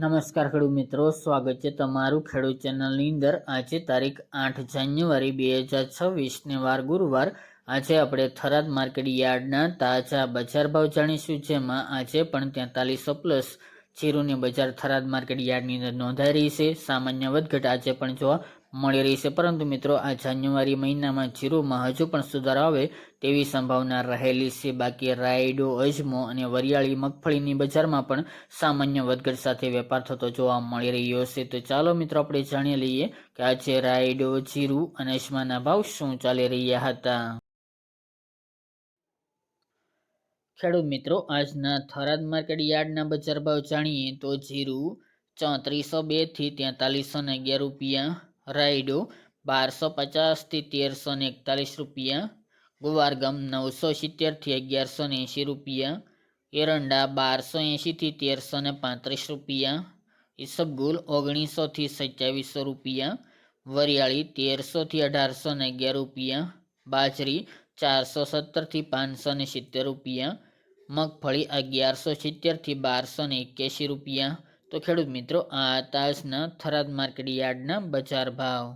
નમસ્કાર ખેડૂત મિત્રો, સ્વાગત છે તમારું ખેડૂત ચેનલની અંદર. આજે તારીખ આઠ જાન્યુઆરી બે હજાર છવ્વીસને વાર ગુરુવાર. આજે આપણે થરાદ માર્કેટ યાર્ડના તાજા બજાર ભાવ જાણીશું, જેમાં આજે પણ તેતાલીસો પ્લસ જીરુની બજાર થરાદ માર્કેટ યાર્ડની અંદર નોંધાઈ રહી છે. સામાન્ય વધઘટ આજે પણ જોવા મળી રહી છે. પરંતુ મિત્રો, આ જાન્યુઆરી મહિનામાં જીરુમાં હજુ પણ સુધારો આવે તેવી સંભાવના રહેલી છે. બાકી રાયડો, અજમો અને વરિયાળી મગફળીની બજારમાં પણ સામાન્ય વધઘટ સાથે વેપાર થતો જોવા મળી રહ્યો છે. તો ચાલો મિત્રો, આપણે જાણી લઈએ કે આજે રાયડો, જીરું અને અજમાના ભાવ શું ચાલી રહ્યા હતા. ખેડૂત મિત્રો, આજના થરાદ માર્કેટ યાર્ડના બજાર ભાવ જાણીએ તો જીરું ચોત્રીસો બેથી તેતાલીસો ને અગિયાર રૂપિયા રાયડો બારસો પચાસથી તેરસો ને એકતાલીસ રૂપિયા, ગુવારગમ નવસો સિત્તેરથી અગિયારસો ને એંશી રૂપિયા, એરંડા બારસો એંશીથી તેરસો ને પાંત્રીસ રૂપિયા, ઈસબગુલ ઓગણીસોથી સત્યાવીસો રૂપિયા, વરિયાળી તેરસોથી અઢારસો ને અગિયાર રૂપિયા, બાજરી ચારસો સત્તરથી પાંચસો ને સિત્તેર રૂપિયા, મગફળી અગિયારસો સિત્તેરથી બારસો ને એક્યાસી રૂપિયા તો ખેડૂત મિત્રો આ તાસના થરાદ માર્કેટ યાર્ડના બજાર ભાવ.